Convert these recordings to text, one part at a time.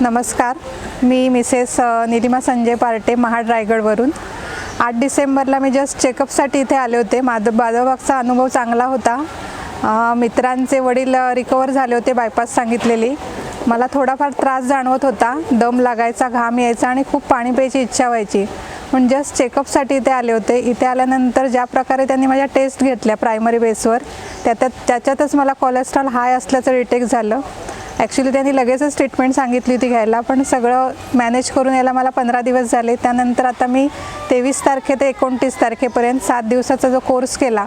नमस्कार. मी मिसेस निलिमा संजय पार्टे महाड रायगडवरून. आठ डिसेंबरला मी जस्ट चेकअपसाठी इथे आले होते. माध माधवबागचा अनुभव चांगला होता. मित्रांचे वडील रिकवर झाले होते बायपास सांगितलेली. मला थोडाफार त्रास जाणवत होता. दम लागायचा घाम यायचा आणि खूप पाणी प्यायची इच्छा व्हायची. पण जस्ट चेकअपसाठी इथे आले होते. इथे आल्यानंतर ज्या प्रकारे त्यांनी माझ्या टेस्ट घेतल्या प्रायमरी बेसवर त्याच्यात त्याच्यातच मला कोलेस्ट्रॉल हाय असल्याचं डिटेक्ट झालं. ॲक्च्युली त्यांनी लगेचच ट्रीटमेंट सांगितली होती घ्यायला पण सगळं मॅनेज करून यायला मला पंधरा दिवस झाले. त्यानंतर आता मी तेवीस तारखे ते एकोणतीस तारखेपर्यंत सात दिवसाचा जो कोर्स केला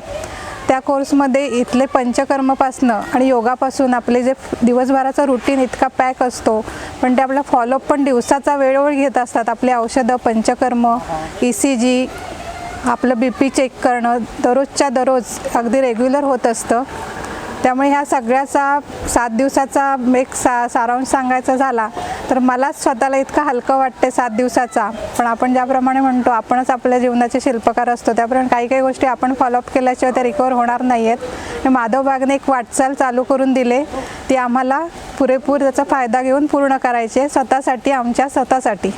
त्या कोर्समध्ये इथले पंचकर्मपासनं आणि योगापासून आपले जे दिवसभराचा रुटीन इतका पॅक असतो पण ते आपला फॉलोअप पण दिवसाचा वेळोवेळ घेत असतात. आपले औषधं पंचकर्म ई सी जी आपलं बी पी चेक करणं दररोजच्या दररोज अगदी रेग्युलर होत असतं. त्यामुळे ह्या सगळ्याचा सात दिवसाचा एक सा सारांश सांगायचा झाला तर मलाच स्वतःला इतकं हलकं वाटते सात दिवसाचा. पण आपण ज्याप्रमाणे म्हणतो आपणच आपल्या जीवनाचे शिल्पकार असतो त्याप्रमाणे काही काही गोष्टी आपण फॉलोअप केल्याशिवाय त्या रिकवर होणार नाही आहेत माधव बागने एक वाटचाल चालू करून दिले ती आम्हाला पुरेपूर त्याचा फायदा घेऊन पूर्ण करायचे स्वतःसाठी आमच्या स्वतःसाठी.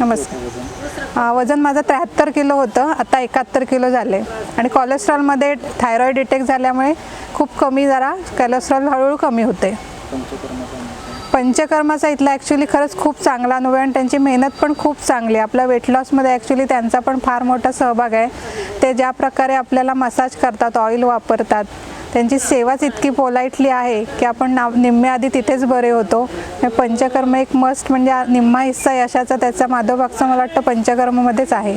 नमस्कार. वजन माझं त्र्याहत्तर किलो होतं आता एकाहत्तर किलो झाले. आणि कोलेस्ट्रॉलमध्ये थायरॉईड डिटेक्ट झाल्यामुळे खूप कमी जरा. कॅलेस्ट्रॉल हळूहळू कमी होते. पंचकर्माचा इथला ॲक्च्युली खरंच खूप चांगला अनुभव आहे आणि त्यांची मेहनत पण खूप चांगली आहे. आपल्या वेट लॉसमध्ये ॲक्च्युली त्यांचा पण फार मोठा सहभाग आहे. ते ज्या प्रकारे आपल्याला मसाज करतात ऑइल वापरतात त्यांची सेवाच इतकी पोलाइटली आहे की आपण नाव निम्म्या आधी तिथेच बरे होतो. पंचकर्म एक मस्ट म्हणजे निम्मा हिस्सा यशाचा त्याचा माधवबागचा मला वाटतं पंचकर्ममध्येच आहे.